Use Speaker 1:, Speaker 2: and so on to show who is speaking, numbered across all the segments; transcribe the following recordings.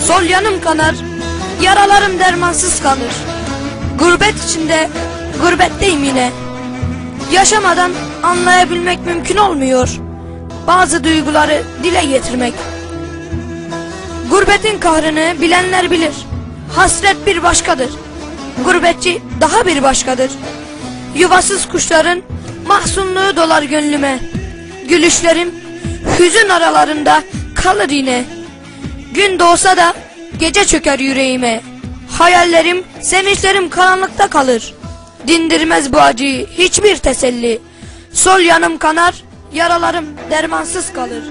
Speaker 1: Sol yanım kanar, yaralarım dermansız kalır. Gurbet içinde, gurbetteyim yine. Yaşamadan anlayabilmek mümkün olmuyor. Bazı duyguları dile getirmek. Gurbetin kahrını bilenler bilir. Hasret bir başkadır. Gurbetçi daha bir başkadır. Yuvasız kuşların mahzunluğu dolar gönlüme. Gülüşlerim hüzün aralarında kalır yine. Gün doğsa da gece çöker yüreğime. Hayallerim, sevinçlerim karanlıkta kalır. Dindirmez bu acıyı hiçbir teselli. Sol yanım kanar, yaralarım dermansız kalır.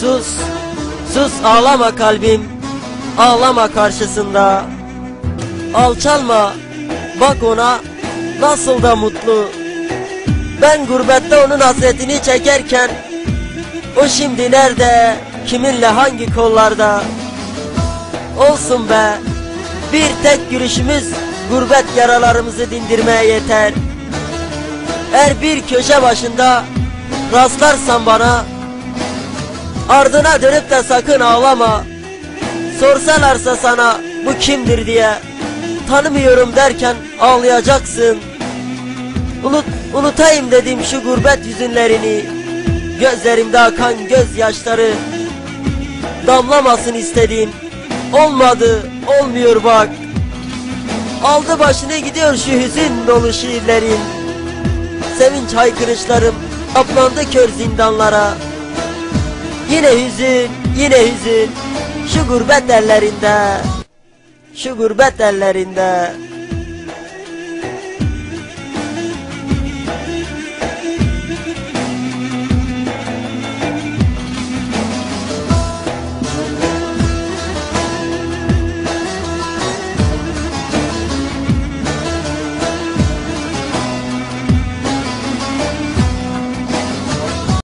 Speaker 2: Sus, sus ağlama kalbim, ağlama karşısında. Alçalma, bak ona nasıl da mutlu. Ben gurbette onun hasretini çekerken, o şimdi nerede, kiminle hangi kollarda? Olsun be, bir tek gülüşümüz gurbet yaralarımızı dindirmeye yeter. Eğer bir köşe başında rastlarsan bana, Ardına dönüp de sakın ağlama Sorsalarsa sana bu kimdir diye Tanımıyorum derken ağlayacaksın. Unut, Unutayım dedim şu gurbet yüzünlerini Gözlerimde akan gözyaşları. Damlamasın istedim Olmadı olmuyor bak. Aldı başını gidiyor şu hüzün dolu şiirlerin. Sevinç haykırışlarım Kaplandı kör zindanlara. Yine hüzün, yine hüzün Şu gurbet ellerinde şu gürbət əllərində